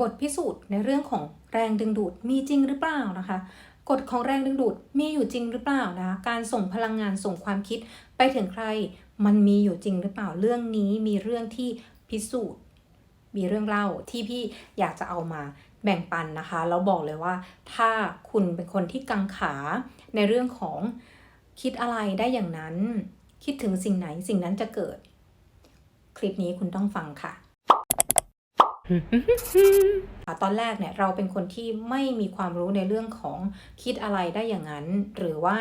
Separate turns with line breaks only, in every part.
บทพิสูจน์ในเรื่องของแรงดึงดูดมีจริงหรือเปล่านะคะกฎของแรงดึงดูดมีอยู่จริงหรือเปล่านะคะการส่งพลังงานส่งความคิดไปถึงใคร มันมีอยู่จริงหรือเปล่าเรื่องนี้มีเรื่องที่พิสูจน์ มีเรื่องเล่าที่พี่อยากจะเอามาแบ่งปันนะคะแล้วบอกเลยว่า ถ้าคุณเป็นคนที่กังขาในเรื่องของคิดอะไรได้อย่างนั้น คิดถึงสิ่งไหนสิ่งนั้นจะเกิด คลิปนี้คุณต้องฟังค่ะ ตอนแรกเนี่ยเราเป็นคนที่ไม่มีความรู้ในเรื่องของคิดอะไรได้อย่างนั้น หรือว่า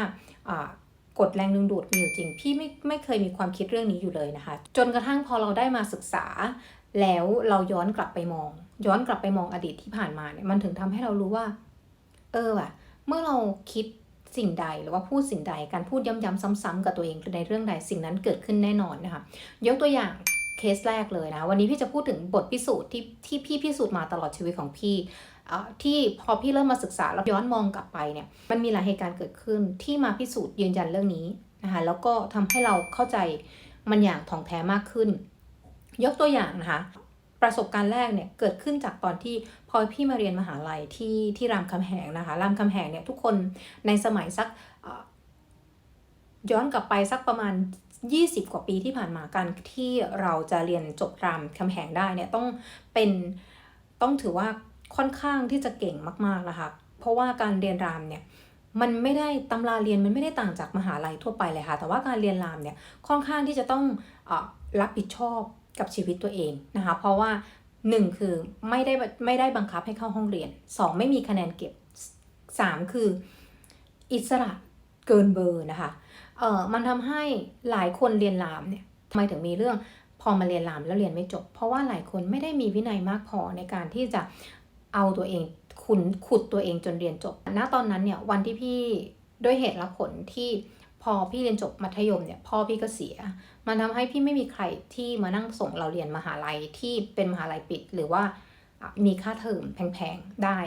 กฎแรงดึงดูดมีอยู่จริง พี่ไม่ไม่เคยมีความคิดเรื่องนี้อยู่เลยนะคะ จนกระทั่งพอเราได้มาศึกษา แล้วเราย้อนกลับไปมอง ย้อนกลับไปมองอดีตที่ผ่านมาเนี่ยมันถึงทำให้เรารู้ว่า เออว่ะ เมื่อเราคิดสิ่งใดหรือว่าพูดสิ่งใดการพูดย้ำๆซ้ำๆกับตัวเองในเรื่องใดสิ่งนั้นเกิดขึ้นแน่นอนนะคะยกตัวอย่าง เคสแรกเลยนะ วันนี้พี่จะพูดถึงบทพิสูจน์ที่ที่พี่พิสูจน์มาตลอดชีวิตของพี่ที่พอพี่เริ่มมาศึกษาแล้วย้อนมองกลับไปเนี่ยมันมีหลายเหตุการณ์เกิดขึ้นที่มาพิสูจน์ยืนยันเรื่องนี้นะคะแล้วก็ทำให้เราเข้าใจมันอย่างถ่องแท้มากขึ้น ยกตัวอย่างนะคะประสบการณ์แรกเนี่ยเกิดขึ้นจากตอนที่พอพี่มาเรียนมหาลัยที่ที่รามคำแหงนะคะรามคำแหงเนี่ยทุกคนในสมัยสักย้อนกลับไปสักประมาณ 20 กว่าปีที่ผ่านมาการที่เราจะเรียนจบรามคำแหงได้เนี่ยต้องเป็นต้องถือว่าค่อนข้างที่จะเก่งมากๆนะคะ เพราะว่าการเรียนรามเนี่ยมันไม่ได้ตำราเรียนมันไม่ได้ต่างจากมหาลัยทั่วไปเลยค่ะ แต่ว่าการเรียนรามเนี่ยค่อนข้างที่จะต้องอรับผิดชอบกับชีวิตตัวเองนะคะ เพราะว่า 1 คือไม่ได้ไม่ได้บังคับให้เข้าห้องเรียน 2 ไม่มีคะแนนเก็บ 3 คืออิสระเกินเบอร์นะคะ เออมันทำให้หลายคนเรียนรามเนี่ยทำไมถึงมีเรื่องพอมาเรียนรามแล้วเรียนไม่จบ เพราะว่าหลายคนไม่ได้มีวินัยมากพอในการที่จะเอาตัวเองขุนขุดตัวเองจนเรียนจบ ณ ตอนนั้นเนี่ยวันที่พี่ด้วยเหตุและผลที่พอพี่เรียนจบมัธยมเนี่ยพ่อพี่ก็เสีย มันทำให้พี่ไม่มีใครที่มานั่งส่งเราเรียนมหาลัยที่เป็นมหาลัยปิด หรือว่า มีค่าเทอมแพงๆ ได้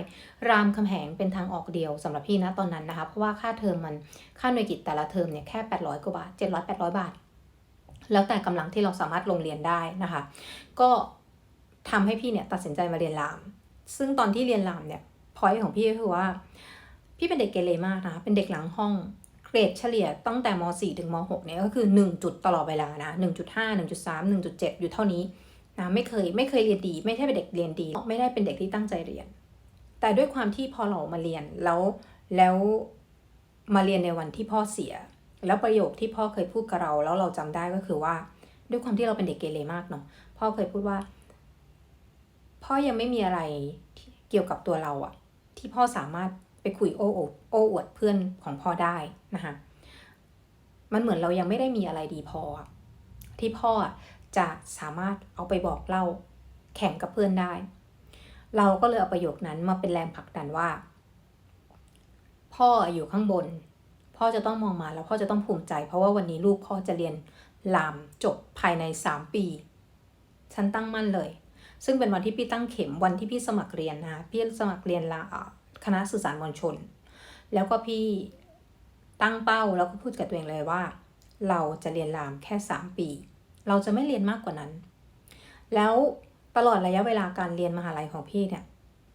รามคำแหงเป็นทางออกเดียวสำหรับพี่นะตอนนั้นนะคะ เพราะว่าค่าเทอมมันค่าหน่วยกิจแต่ละเทอมเนี่ยแค่ 800 กว่าบาท 700 800 บาท แล้วแต่กำลังที่เราสามารถลงเรียนได้นะคะ ก็ทำให้พี่เนี่ยตัดสินใจมาเรียนราม ซึ่งตอนที่เรียนรามเนี่ยพอยของพี่ก็คือว่า พี่เป็นเด็กเกเรมากนะเป็นเด็กหลังห้องเกรดเฉลี่ยตั้งแต่ม .4 ถึงม .6 เนี่ยก็คือ 1 จุดตลอดเวลานะ 1.5 1.3 1.7 อยู่เท่านี้ นะไม่เคยไม่เคยเรียนดี ไม่ใช่เป็นเด็กเรียนดี ไม่ได้เป็นเด็กที่ตั้งใจเรียน แต่ด้วยความที่พอเรามาเรียนแล้วแล้วมาเรียนในวันที่พ่อเสีย แล้วประโยคที่พ่อเคยพูดกับเรา แล้วเราจำได้ก็คือว่า ด้วยความที่เราเป็นเด็กเกเรมากเนาะพ่อเคยพูดว่า พ่อยังไม่มีอะไรเกี่ยวกับตัวเราอะที่พ่อสามารถไปคุยโอ้อวดโอ้อวดเพื่อนของพ่อได้นะคะมันเหมือนเรายังไม่ได้มีอะไรดีพอที่พ่อ จะสามารถเอาไปบอกเล่าแข่งกับเพื่อนได้ เราก็เลยเอาประโยคนั้นมาเป็นแรงผลักดันว่า พ่ออยู่ข้างบน พ่อจะต้องมองมาแล้วพ่อจะต้องภูมิใจ เพราะว่าวันนี้ลูกพ่อจะเรียนลามจบภายใน 3 ปี ฉันตั้งมั่นเลย ซึ่งเป็นวันที่พี่ตั้งเข็มวันที่พี่สมัครเรียนนะพี่สมัครเรียนลาคณะสื่อสารมวลชน แล้วก็พี่ตั้งเป้าแล้วก็พูดกับตัวเองเลยว่า เราจะเรียนรามแค่ 3 ปี เราจะไม่เรียนมากกว่านั้น แล้วตลอดระยะเวลาการเรียนมหาลัยของพี่เนี่ย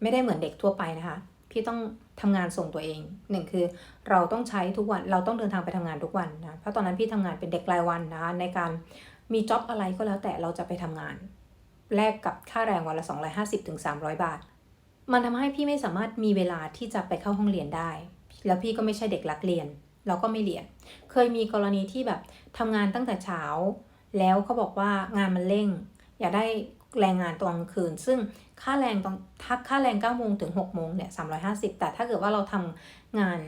ไม่ได้เหมือนเด็กทั่วไปนะคะ พี่ต้องทำงานส่งตัวเองหนึ่งคือเราต้องใช้ทุกวันเราต้องเดินทางไปทำงานทุกวันนะเพราะตอนนั้นพี่ทำงานเป็นเด็กรายวันนะคะในการมีจ็อบอะไรก็แล้วแต่เราจะไปทำงาน แลกกับค่าแรงวันละ250ถึง300 บาท มันทำให้พี่ไม่สามารถมีเวลาที่จะไปเข้าห้องเรียนได้ แล้วพี่ก็ไม่ใช่เด็กรักเรียน เราก็ไม่เรียน เคยมีกรณีที่แบบทำงานตั้งแต่เช้า แล้วเขาบอกว่างานมันเร่ง อยากได้แรงงานตอนกลางคืน ซึ่งค่าแรงตอนถ้าค่าแรง9โมงถึง6โมงเนี่ย350 แต่ถ้าเกิดว่าเราทำงาน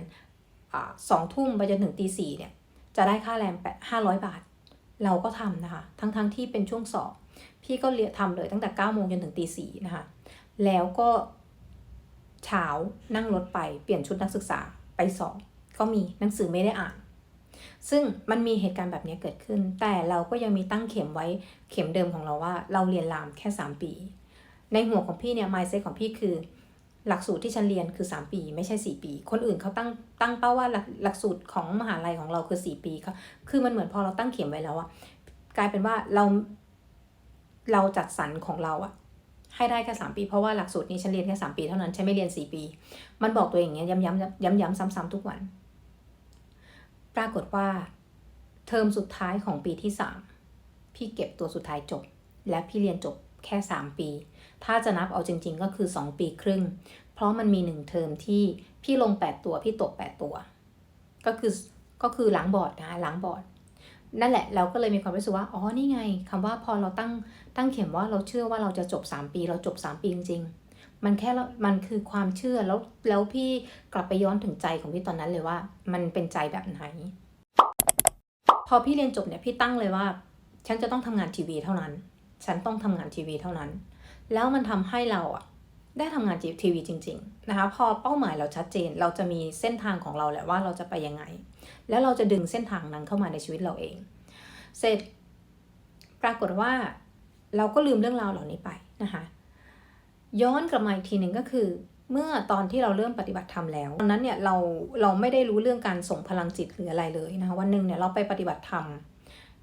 สองทุ่มไปจนถึงตีสี่เนี่ยจะได้ค่าแรง8 500 บาท เราก็ทำนะคะ ทั้งๆทที่เป็นช่วงสอบ พี่ก็เรียทำเลยตั้งแต่9โมงจนถึงตีสี่นะคะ แล้วก็เช้านั่งรถไปเปลี่ยนชุดนักศึกษาไปสอบก็มีหนังสือไม่ได้อ่าน ซึ่งมันมีเหตุการณ์แบบนี้เกิดขึ้น แต่เราก็ยังมีตั้งเข็มไว้เข็มเดิมของเราว่า เราเรียนรามแค่ 3 ปี ในหัวของพี่เนี่ย mindset ของพี่คือ หลักสูตรที่ฉันเรียนคือ 3 ปี ไม่ใช่ 4 ปี คนอื่นเขาตั้งตั้งเป้าว่าหลักหลักสูตรของมหาลัยของเราคือ 4 ปีค่ะคือมันเหมือนพอเราตั้งเข็มไว้แล้วอะกลายเป็นว่าเราเราจัดสรรของเราอะให้ได้แค่3ปี เพราะว่าหลักสูตรนี้ฉันเรียนแค่3ปีเท่านั้นฉันไม่เรียน4ปี มันบอกตัวเองอย่างเงี้ยย้ำๆย้ำๆซ้ำๆทุกวัน ปรากฏว่าเทอมสุดท้ายของปีที่ 3 พี่เก็บตัวสุดท้ายจบ และพี่เรียนจบแค่ 3 ปี ถ้าจะนับเอาจริง ๆ ก็คือ 2 ปีครึ่ง เพราะมันมีหนึ่งเทอมที่พี่ลง 8 ตัว พี่ตก 8 ตัว ก็คือก็คือล้างบอร์ดนะล้างบอร์ดนั่นแหละเราก็เลยมีความรู้สึกว่าอ๋อนี่ไงคำว่าพอเราตั้งตั้งเข็มว่าเราเชื่อว่าเราจะจบ 3 ปี เราจบ 3 ปีจริงๆ มันแค่มันคือความเชื่อแล้วแล้วพี่กลับไปย้อนถึงใจของพี่ตอนนั้นเลยว่า มันเป็นใจแบบไหน พอพี่เรียนจบเนี่ยพี่ตั้งเลยว่า ฉันจะต้องทำงานทีวีเท่านั้น ฉันต้องทำงานทีวีเท่านั้น แล้วมันทำให้เราอะได้ทำงานทีวีจริง ๆ นะคะ พอเป้าหมายเราชัดเจนเราจะมีเส้นทางของเราแหละว่าเราจะไปยังไง แล้วเราจะดึงเส้นทางนั้นเข้ามาในชีวิตเราเอง เสร็จปรากฏว่าเราก็ลืมเรื่องราวเหล่านี้ไปนะคะ ย้อนกลับมาอีกทีหนึ่งก็คือ เมื่อตอนที่เราเริ่มปฏิบัติธรรมแล้วตอนนั้นเนี่ยเราเราไม่ได้รู้เรื่องการส่งพลังจิตหรืออะไรเลยนะคะวันหนึ่งเนี่ยเราไปปฏิบัติธรรม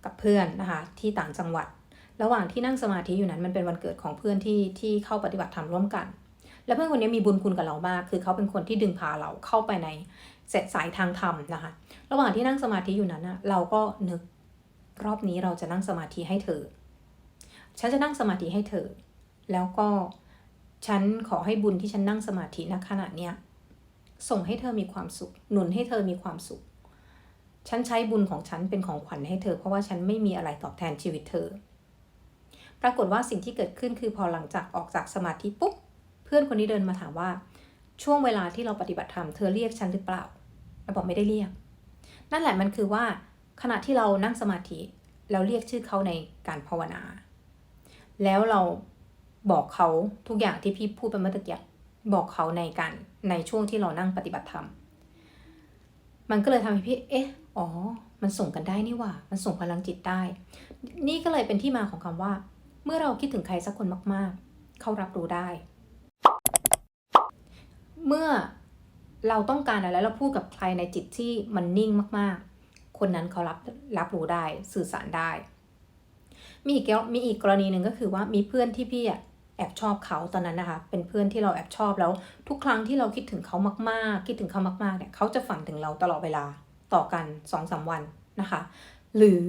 กับเพื่อนนะคะที่ต่างจังหวัด ระหว่างที่นั่งสมาธิอยู่นั้นมันเป็นวันเกิดของเพื่อนที่ที่เข้าปฏิบัติธรรมร่วมกัน และเพื่อนคนนี้มีบุญคุณกับเรามาก คือเขาเป็นคนที่ดึงพาเราเข้าไปในเสสายทางธรรมนะคะ ระหว่างที่นั่งสมาธิอยู่นั้นนะเราก็นึกรอบนี้เราจะนั่งสมาธิให้เธอ ฉันจะนั่งสมาธิให้เธอ แล้วก็ ฉันขอให้บุญที่ฉันนั่งสมาธิณขณะเนี้ยส่งให้เธอมีความสุข หนุนให้เธอมีความสุข ฉันใช้บุญของฉันเป็นของขวัญให้เธอ เพราะว่าฉันไม่มีอะไรตอบแทนชีวิตเธอ ปรากฏว่าสิ่งที่เกิดขึ้นคือพอหลังจากออกจากสมาธิปุ๊บ เพื่อนคนนี้เดินมาถามว่า ช่วงเวลาที่เราปฏิบัติธรรมเธอเรียกฉันหรือเปล่าเราบอกไม่ได้เรียก นั่นแหละมันคือว่าขณะที่เรานั่งสมาธิเราเรียกชื่อเขาในการภาวนา แล้วเรา บอกเขาทุกอย่างที่พี่พูดไปเมื่อตะกี้บอกเขาในการในช่วงที่เรานั่งปฏิบัติธรรม มันก็เลยทำให้พี่ เอ๊ะ อ๋อ มันส่งกันได้นี่ว่า มันส่งพลังจิตได้ นี่ก็เลยเป็นที่มาของคำว่า เมื่อเราคิดถึงใครสักคนมาก ๆ เขารับรู้ได้ เมื่อเราต้องการอะไรเราพูดกับใครในจิตที่มันนิ่งมาก ๆ คนนั้นเขารับรับรู้ได้ สื่อสารได้ มีอีกมีอีกกรณีหนึ่งก็คือว่ามีเพื่อนที่พี่อะ แอบชอบเขาตอนนั้นนะคะ เป็นเพื่อนที่เราแอบชอบแล้ว ทุกครั้งที่เราคิดถึงเขามากๆ คิดถึงเขามากๆเนี่ยเขาจะฝันถึงเราตลอดเวลาต่อกันสองสาวันนะคะ หรือ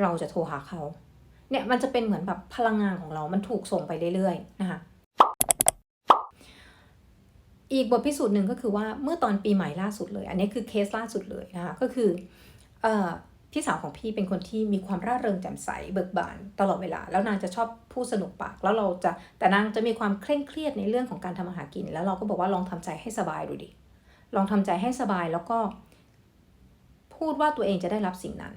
เราจะโทรหาเขาเนี่ยมันจะเป็นเหมือนแบบพลังงานของเรา มันถูกส่งไปเรื่อยๆนะคะ อีกบทพิสูจน์หนึ่งก็คือว่าเมื่อตอนปีใหม่ล่าสุดเลย อันนี้คือเคสล่าสุดเลยนะคะ ก็คือเอ่อ พี่สาวของพี่เป็นคนที่มีความร่าเริงแจ่มใสเบิกบานตลอดเวลา แล้วนางจะชอบพูดสนุกปาก แล้วเราจะแต่นางจะมีความเคร่งเครียดในเรื่องของการทำอาหารกิน แล้วเราก็บอกว่าลองทำใจให้สบายดูดิลองทำใจให้สบายแล้วก็ พูดว่าตัวเองจะได้รับสิ่งนั้น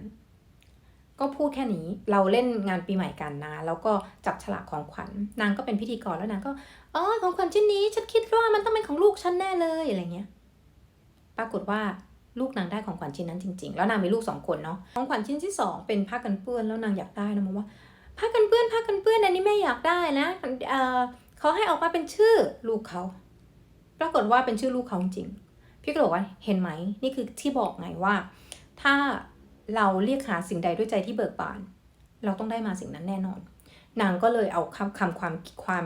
ก็พูดแค่นี้เราเล่นงานปีใหม่กันนะ แล้วก็จับฉลากของขวัญนางก็เป็นพิธีกรแล้วนางก็อ๋อของขวัญชิ้นนี้ฉันคิดว่ามันต้องเป็นของลูกฉันแน่เลยอะไรเงี้ย ปรากฏว่า ลูกนางได้ของขวัญชิ้นนั้นจริง ๆ แล้วนางมีลูกสองคนเนาะของขวัญชิ้นที่สองเป็นผ้ากันเปื้อนแล้วนางอยากได้นะมองว่าผ้ากันเปื้อนผ้ากันเปื้อนอันนี้แม่อยากได้นะเออเขาให้ออกมาเป็นชื่อลูกเขาปรากฏว่าเป็นชื่อลูกเขาจริงพี่ก็บอกว่าเห็นไหมนี่คือที่บอกไงว่า ถ้าเราเรียกหาสิ่งใดด้วยใจที่เบิกบาน เราต้องได้มาสิ่งนั้นแน่นอน นางก็เลยเอาคำคำความความ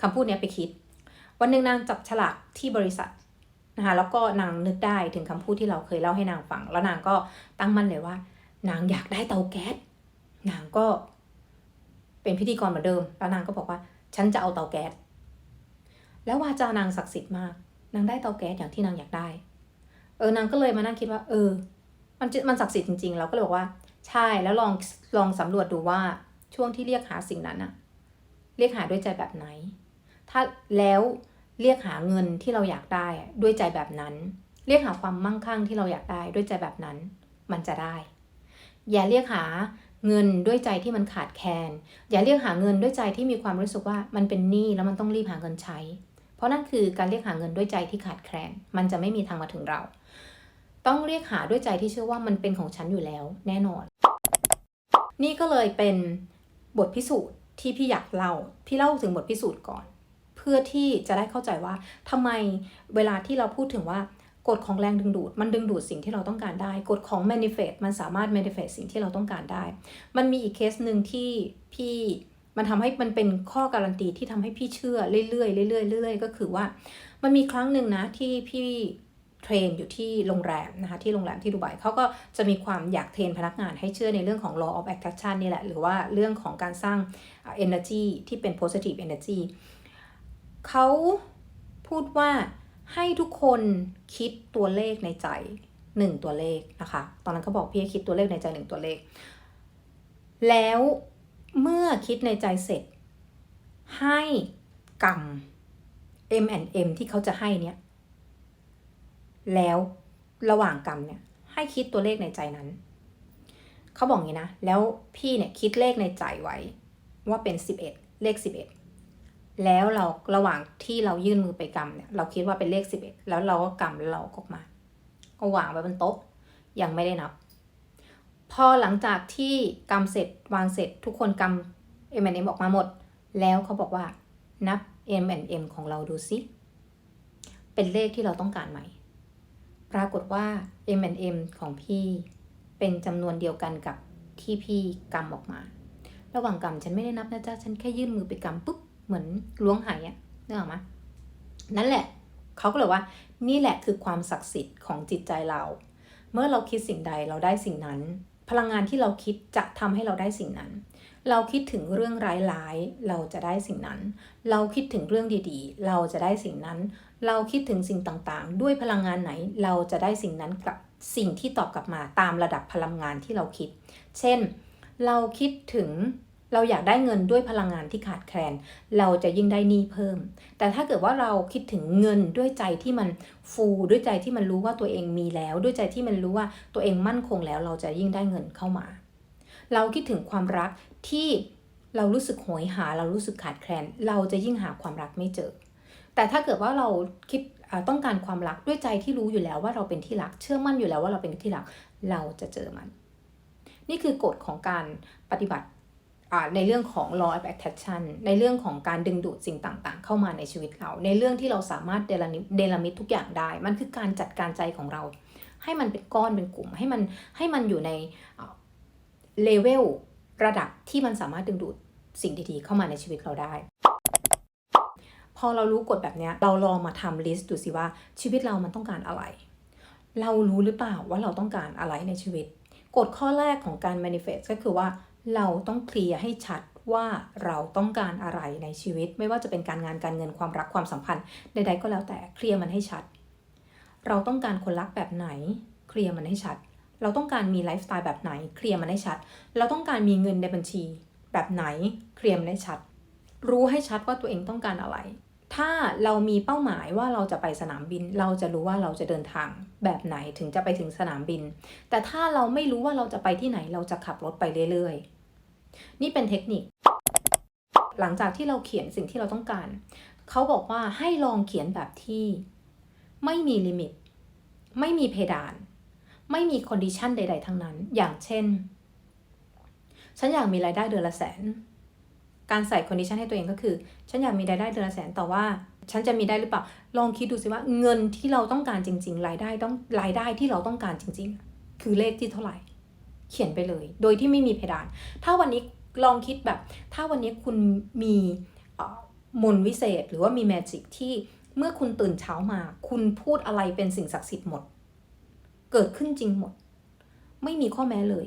คำพูดนี้ไปคิด วันหนึ่งนางจับฉลากที่บริษัท นะคะแล้วก็นางนึกได้ถึงคำพูดที่เราเคยเล่าให้นางฟัง แล้วนางก็ตั้งมั่นเลยว่า นางอยากได้เตาแก๊สนางก็เป็นพิธีกรเหมือนเดิม แล้วนางก็บอกว่า ฉันจะเอาเตาแก๊สแล้ววาจานางศักดิ์สิทธิ์มาก นางได้เตาแก๊สอย่างที่นางอยากได้ เออนางก็เลยมานั่งคิดว่า เออ มันมันศักดิ์สิทธิ์จริงๆ เราก็เลยบอกว่า ใช่แล้วลองลองสำรวจดูว่าช่วงที่เรียกหาสิ่งนั้นอะเรียกหาด้วยใจแบบไหน ถ้าแล้ว เรียกหาเงินที่เราอยากได้ด้วยใจแบบนั้น เรียกหาความมั่งคั่งที่เราอยากได้ด้วยใจแบบนั้น มันจะได้ อย่าเรียกหาเงินด้วยใจที่มันขาดแคลนอย่าเรียกหาเงินด้วยใจที่มีความรู้สึกว่ามันเป็นหนี้แล้วมันต้องรีบหาเงินใช้ เพราะนั่นคือการเรียกหาเงินด้วยใจที่ขาดแคลนมันจะไม่มีทางมาถึงเรา ต้องเรียกหาด้วยใจที่เชื่อว่ามันเป็นของฉันอยู่แล้ว แน่นอน นี่ก็เลยเป็นบทพิสูจน์ที่พี่อยากเล่าพี่เล่าถึงบทพิสูจน์ก่อน พื่อที่จะได้เข้าใจว่าทำไมเวลาที่เราพูดถึงว่ากฎของแรงดึงดูด มันดึงดูดสิ่งที่เราต้องการได้กฎของ manifest มันสามารถ manifest สิ่งที่เราต้องการได้ มันมีอีกเคสหนึ่งที่พี่มันทำให้มันเป็นข้อการันตีที่ทำให้พี่เชื่อเรื่อยๆเรื่อยๆเรื่อยๆก็คือว่า มันมีครั้งหนึ่งนะที่พี่เทรนอยู่ที่โรงแรมนะคะที่โรงแรมที่ดูไบเขาก็จะมีความอยากเทรนพนักงานให้เชื่อในเรื่องของ law of attraction นี่แหละ หรือว่าเรื่องของการสร้าง energy ที่เป็น positive energy เขาพูดว่าให้ทุกคนคิดตัวเลขในใจหนึ่งตัวเลขนะคะ ตอนนั้นเขาบอกพี่ให้คิดตัวเลขในใจหนึ่งตัวเลข แล้วเมื่อคิดในใจเสร็จ ให้กรรม M and M ที่เขาจะให้เนี่ย แล้วระหว่างกรรมเนี่ย ให้คิดตัวเลขในใจนั้น เขาบอกงี้นะ แล้วพี่เนี่ยคิดเลขในใจไว้ ว่าเป็น 11 เลข 11 แล้วเราระหว่างที่เรายื่นมือไปกำเนี่ยเราคิดว่าเป็นเลข 11 แล้วเราก็กำแล้วเราก็ออกมาก็วางไว้บนโต๊ะยังไม่ได้นับ พอหลังจากที่กำเสร็จวางเสร็จทุกคนกำ M M ออกมาหมด แล้วเขาบอกว่านับ M M ของเราดูสิเป็นเลขที่เราต้องการไหม ปรากฏว่า M M ของพี่เป็นจำนวนเดียวกันกับที่พี่กำออกมา ระหว่างกำฉันไม่ได้นับนะจ๊ะ ฉันแค่ยื่นมือไปกำปุ๊บ เหมือนล้วงหายอะนึกออกไหมนั่นแหละเขาก็เลยว่า นี่แหละคือความศักดิ์สิทธิ์ของจิตใจเรา เมื่อเราคิดสิ่งใดเราได้สิ่งนั้น พลังงานที่เราคิดจะทำให้เราได้สิ่งนั้น เราคิดถึงเรื่องร้ายๆเราจะได้สิ่งนั้น เราคิดถึงเรื่องดีๆ เราจะได้สิ่งนั้น เราคิดถึงสิ่งต่างๆ ด้วยพลังงานไหนเราจะได้สิ่งนั้นกับสิ่งที่ตอบกลับมาตามระดับพลังงานที่เราคิด เช่น เราคิดถึง เราอยากได้เงินด้วยพลังงานที่ขาดแคลน เราจะยิ่งได้หนี้เพิ่ม แต่ถ้าเกิดว่าเราคิดถึงเงินด้วยใจที่มันฟูด้วยใจที่มันรู้ว่าตัวเองมีแล้ว ด้วยใจที่มันรู้ว่าตัวเองมั่นคงแล้ว เราจะยิ่งได้เงินเข้ามา เราคิดถึงความรักที่เรารู้สึกโหยหา เรารู้สึกขาดแคลน เราจะยิ่งหาความรักไม่เจอ แต่ถ้าเกิดว่าเราคิดต้องการความรักด้วยใจที่รู้อยู่แล้วว่าเราเป็นที่รัก เชื่อมั่นอยู่แล้วว่าเราเป็นที่รัก เราจะเจอมัน นี่คือกฎของการปฏิบัติ ในเรื่องของ law of attraction ในเรื่องของการดึงดูดสิ่งต่างๆ เข้ามาในชีวิตเรา ในเรื่องที่เราสามารถเดลมิเดลมิตทุกอย่างได้ มันคือการจัดการใจของเรา ให้มันเป็นก้อนเป็นกลุ่ม ให้มันให้มันอยู่ในเลเวลระดับที่มันสามารถดึงดูดสิ่งดีๆ เข้ามาในชีวิตเราได้ พอเรารู้กฎแบบนี้เราลองมาทำลิสต์ดูสิว่าชีวิตเรามันต้องการอะไร เรารู้หรือเปล่าว่าเราต้องการอะไรในชีวิตกฎข้อแรกของการ manifest ก็คือว่า เราต้องเคลียร์ให้ชัดว่าเราต้องการอะไรในชีวิต ไม่ว่าจะเป็นการงานการเงินความรักความสัมพันธ์ใดๆก็แล้วแต่เคลียร์มันให้ชัด เราต้องการคนรักแบบไหน เคลียร์มันให้ชัด เราต้องการมีไลฟ์สไตล์แบบไหน เคลียร์มันให้ชัด เราต้องการมีเงินในบัญชี แบบไหนเคลียร์มันให้ชัด รู้ให้ชัดว่าตัวเองต้องการอะไร ถ้าเรามีเป้าหมายว่าเราจะไปสนามบิน เราจะรู้ว่าเราจะเดินทาง แบบไหนถึงจะไปถึงสนามบิน แต่ถ้าเราไม่รู้ว่าเราจะไปที่ไหนเราจะขับรถไปเรื่อยๆ นี่เป็นเทคนิค หลังจากที่เราเขียนสิ่งที่เราต้องการ เขาบอกว่าให้ลองเขียนแบบที่ ไม่มีลิมิต ไม่มีเพดาน ไม่มีคอนดิชันใด ๆ ทั้งนั้น อย่างเช่น ฉันอยากมีรายได้เดือนละแสน การใส่คอนดิชันให้ตัวเองก็คือ ฉันอยากมีรายได้เดือนละแสน แต่ว่าฉันจะมีได้หรือเปล่า ลองคิดดูสิว่าเงินที่เราต้องการจริง ๆ รายได้ต้องรายได้ที่เราต้องการจริง ๆ คือเลขที่เท่าไหร่ เขียนไปเลย โดยที่ไม่มีเพดาน ถ้าวันนี้ลองคิดแบบ ถ้าวันนี้คุณมีมนวิเศษหรือว่ามีแมจิกที่เมื่อคุณตื่นเช้ามา คุณพูดอะไรเป็นสิ่งศักดิ์สิทธิ์หมด เกิดขึ้นจริงหมด ไม่มีข้อแม้เลย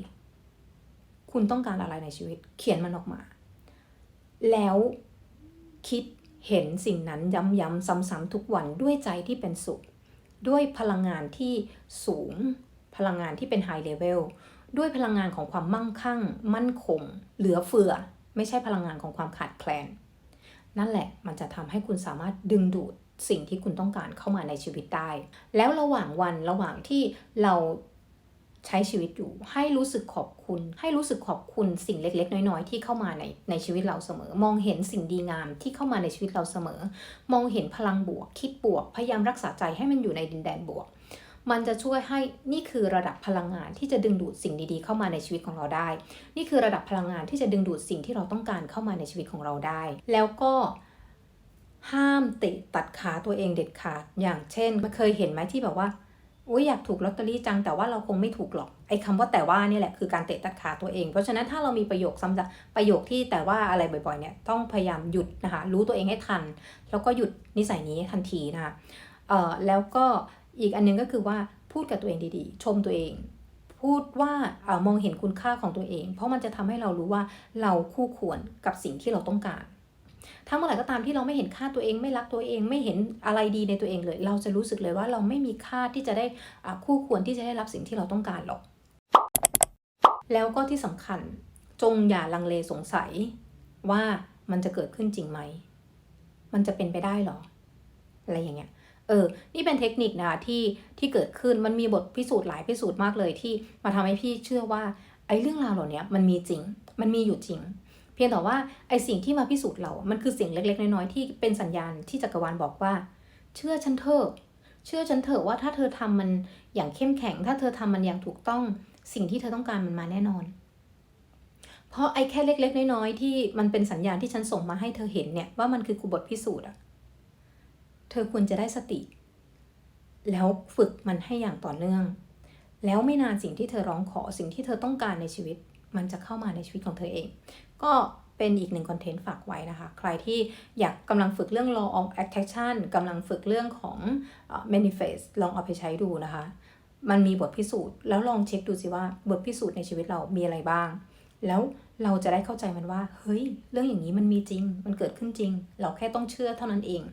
คุณต้องการอะไรในชีวิต เขียนมันออกมา แล้วคิดเห็นสิ่งนั้นย้ำๆซ้ำๆทุกวันด้วยใจที่เป็นสุข ด้วยพลังงานที่สูง พลังงานที่เป็นไฮเลเวล ด้วยพลังงานของความมั่งคั่ง มั่นคง เหลือเฟือ ไม่ใช่พลังงานของความขาดแคลน นั่นแหละมันจะทำให้คุณสามารถดึงดูดสิ่งที่คุณต้องการเข้ามาในชีวิตได้ แล้วระหว่างวันระหว่างที่เราใช้ชีวิตอยู่ ให้รู้สึกขอบคุณ ให้รู้สึกขอบคุณสิ่งเล็ก ๆ น้อยๆที่เข้ามาในในชีวิตเราเสมอ มองเห็นสิ่งดีงามที่เข้ามาในชีวิตเราเสมอ มองเห็นพลังบวก คิดบวก พยายามรักษาใจให้มันอยู่ในดินแดนบวก มันจะช่วยให้นี่คือระดับพลังงานที่จะดึงดูดสิ่งดีๆ เข้ามาในชีวิตของเราได้ นี่คือระดับพลังงานที่จะดึงดูดสิ่งที่เราต้องการเข้ามาในชีวิตของเราได้ แล้วก็ห้ามเตะตัดขาตัวเองเด็ดขาด อย่างเช่นเคยเห็นไหมที่แบบว่าอุ้ยอยากถูกลอตเตอรี่จังแต่ว่าเราคงไม่ถูกหรอกไอ้คำว่าแต่ว่านี่แหละคือการเตะตัดขาตัวเอง เพราะฉะนั้นถ้าเรามีประโยคซ้ำๆประโยคที่แต่ว่าอะไรบ่อยๆเนี่ยต้องพยายามหยุดนะคะรู้ตัวเองให้ทัน แล้วก็หยุดนิสัยนี้ทันทีนะคะเอ่อแล้วก็ อีกอันหนึงก็คือว่าพูดกับตัวเองดีๆ ชมตัวเอง พูดว่าเออมองเห็นคุณค่าของตัวเอง เพราะมันจะทำให้เรารู้ว่าเราคู่ควรกับสิ่งที่เราต้องการ ถ้าเมื่อไหร่ก็ตามที่เราไม่เห็นค่าตัวเองไม่รักตัวเองไม่เห็นอะไรดีในตัวเองเลย เราจะรู้สึกเลยว่าเราไม่มีค่าที่จะได้อ่าคู่ควรที่จะได้รับสิ่งที่เราต้องการหรอก แล้วก็ที่สำคัญจงอย่าลังเลสงสัยว่ามันจะเกิดขึ้นจริงไหม มันจะเป็นไปได้หรอ อะไรอย่างเงี้ย เออ นี่เป็นเทคนิคนะที่ที่เกิดขึ้นมันมีบทพิสูจน์หลายพิสูจน์มากเลยที่มาทำให้พี่เชื่อว่าไอ้เรื่องราวเหล่านี้มันมีจริง มันมีอยู่จริง เพียงแต่ว่าไอ้สิ่งที่มาพิสูจน์เรา มันคือสิ่งเล็ก ๆ น้อยๆที่เป็นสัญญาณที่จักรวาลบอกว่า เชื่อฉันเถอะเชื่อฉันเถอะว่าถ้าเธอทำมันอย่างเข้มแข็ง ถ้าเธอทำมันอย่างถูกต้องสิ่งที่เธอต้องการมันมาแน่นอน เพราะไอ้แค่เล็ก ๆ น้อยๆที่มันเป็นสัญญาณที่ฉันส่งมาให้เธอเห็นเนี่ยว่ามันคือกูบทพิสูจน์อะ ธอควรจะได้สติ แล้วฝึกมันให้อย่างต่อเนื่อง แล้วไม่นานสิ่งที่เธอร้องขอสิ่งที่เธอต้องการในชีวิต มันจะเข้ามาในชีวิตของเธอเอง ก็เป็นอีกหนึ่งคอนเทนต์ฝากไว้นะคะ ใครที่อยากกำลังฝึกเรื่อง law of attraction กำลังฝึกเรื่องของ manifest ลองเอาไปใช้ดูนะคะ มันมีบทพิสูจน์แล้วลองเช็คดูสิว่าบทพิสูจน์ในชีวิตเรามีอะไรบ้าง แล้วเราจะได้เข้าใจมันว่า เฮ้ย เรื่องอย่างนี้มันมีจริง มันเกิดขึ้นจริง เราแค่ต้องเชื่อเท่านั้นเอง